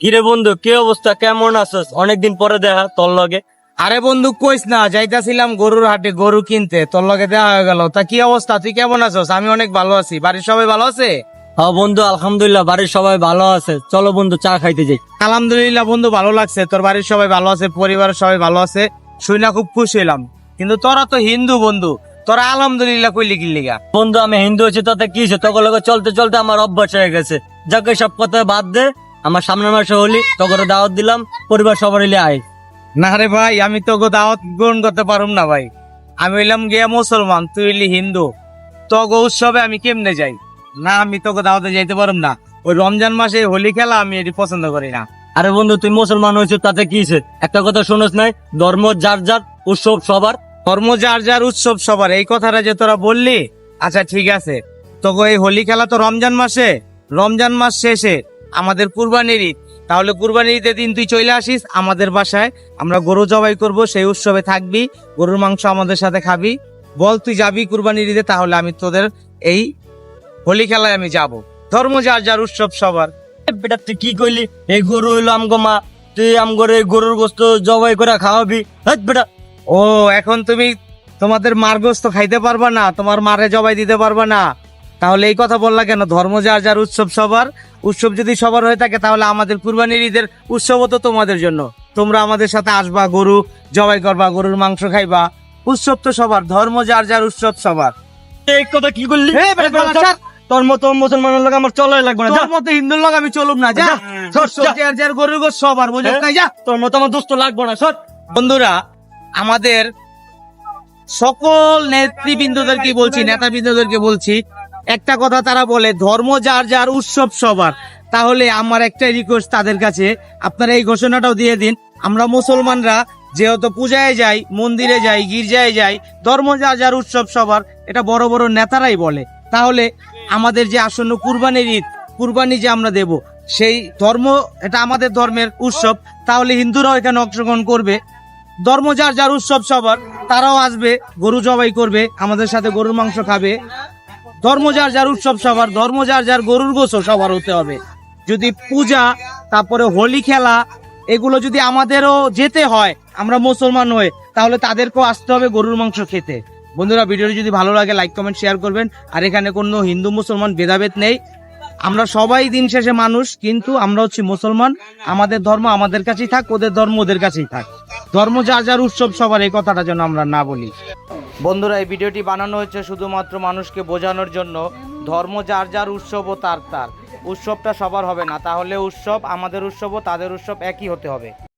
কিরে বন্ধু কি অবস্থা? কেমন আছিস? অনেকদিন পরে দেখা তোর লগে। আরে বন্ধু কইস না যাইতাছিলাম গরুর হাটে গরু কিনতে তোর লগে দেওয়া হয়ে গেল। তা কি অবস্থা? তুই কেমন আছোস? আমি অনেক ভালো আছি। বাড়ির সবাই ভালো আছে? হ্যাঁ বন্ধু আলহামদুলিল্লাহ বাড়ির সবাই ভালো আছে। চলো বন্ধু চা খাইতে যাই। আলহামদুলিল্লাহ বন্ধু ভালো লাগছে। তোর বাড়ির সবাই ভালো আছে পরিবারের সবাই ভালো আছে। শুই না খুব খুশি হইলাম। কিন্তু তোরা তো হিন্দু বন্ধু। তোরা আলহামদুলিল্লাহ কইলি কি লিগা? বন্ধু আমি হিন্দু আছি তাতে কি হয়েছে তখন লগে চলতে চলতে আমার অভ্যাস হয়ে গেছে। যাকে সব কথা বাদ দে। আমার সামনের মাসে হলি তখন দাওয়াত দিলাম পরিবার সবার হইলে আয়। না রে ভাই আমি তো গো দাওয়াত গ্রহণ করতে পারুম না ভাই। আমি হইলাম গিয়া মুসলমান তুই হইলি হিন্দু। তো গো উৎসবে আমি কেমনে যাই? না আমি তোকে দাওয়াতে যাইতে পারুম না। ওই রমজান মাসে হোলি খেলা আমি এটি পছন্দ করি না। আরে বন্ধু তুই মুসলমান হয়েছিস তাতে কি একটা কথা শুনোস নাই ধর্ম যার যার উৎসব সবার। ধর্ম যার যার উৎসব সবার। এই কথাটা যে তোরা বললি আচ্ছা ঠিক আছে। তো গো এই হোলি খেলা তো রমজান মাসে। রমজান মাস শেষে আমাদের কুরবানির ঈদ। তাহলে কুরবানির ঈদের দিন তুই চলে আসিস আমাদের বাসায়। আমরা গরু জবাই করব সেই উৎসবে থাকবি গরুর মাংস আমাদের সাথে খাবি। বল তুই যাবি কুরবানির ঈদে তাহলে আমি তোদের এই হোলি খেলায় আমি যাব। ধর্ম যার যার উৎসব সবার। বেটা তুই কি কইলি? এই গরু হইল আমগো মা। তুই আমগরে এই গরুর গোস্ত জবাই করে খাওয়াবি। হাট বেটা। ও এখন তুমি তোমাদের মার্গস্ত খাইতে পারবা না তোমার মারে জবাই দিতে পারবা না। তাহলে এই কথা বললা কেন? ধর্ম যার যার উৎসব সবার উৎসব যদি সবার হয়ে থাকে তাহলে আমাদের কুরবানির ঈদের উৎসবও তো তোমাদের জন্য। তোমরা আমাদের সাথে আসবা গরু জবাই করবা গরুর মাংস খাইবা। উৎসব তো সবার ধর্ম যার যার উৎসব সবার। এই কথা কি করলি। তোর মতো মুসলমানের লোক আমার চলাই লাগবে না তোর মতো হিন্দুর লোক আমি চলুম না যা। যার যার গরুর সবার? যা। তোর মতো আমার দোস্ত লাগবে না সর। বন্ধুরা আমাদের সকল নেতৃবৃন্দদেরকে বলছি নেতাবৃন্দদেরকে বলছি একটা কথা তারা বলে, ধর্ম যার যার উৎসব সবার। তাহলে আমার একটাই রিকোয়েস্ট তাদের কাছে, আপনারা এই ঘোষণাটাও দিয়ে দিন, আমরা মুসলমানরা যেহেতু পূজায় যাই, মন্দিরে যাই, গির্জায় যাই, ধর্ম যার যার উৎসব সবার, এটা বড় বড় নেতারাই বলে। তাহলে আমাদের যে আসন্ন কুরবানির ঈদ, কুরবানি যে আমরা দেব, সেই ধর্ম, এটা আমাদের ধর্মের উৎসব, তাহলে হিন্দুরাও এখানে অংশগ্রহণ করবে। ধর্ম যার যার উৎসব সবার, তারাও আসবে, গরু জবাই করবে, আমাদের সাথে গরুর মাংস খাবে। ধর্ম যার যার উৎসব সবার, ধর্ম যার যার গরুর গোসল সবার হতে হবে। যদি পূজা, তারপরে হোলি খেলা, এগুলো যদি আমাদেরও যেতে হয়, আমরা মুসলমান হয়ে, তাহলে তাদেরকেও আসতে হবে গরুর মাংস খেতে। বন্ধুরা, ভিডিওটি যদি ভালো লাগে লাইক কমেন্ট শেয়ার করবেন। আর এখানে কোনো হিন্দু, মুসলমান ভেদাভেদ নেই। আমরা সবাই দিন শেষে মানুষ, কিন্তু আমরা হচ্ছি মুসলমান। আমাদের ধর্ম আমাদের কাছেই থাক, ওদের ধর্ম ওদের কাছেই থাক। ধর্ম যার যার উৎসব সবার, এই কথাটা যেন আমরা না বলি। বন্ধুরা, এই ভিডিওটি বানানো হয়েছে শুধুমাত্র মানুষকে বোঝানোর জন্য। ধর্ম যার যার উৎসব ও তার তার। উৎসবটা সবার হবে না, তাহলে উৎসব আমাদের উৎসব ও তাদের উৎসব একই হতে হবে।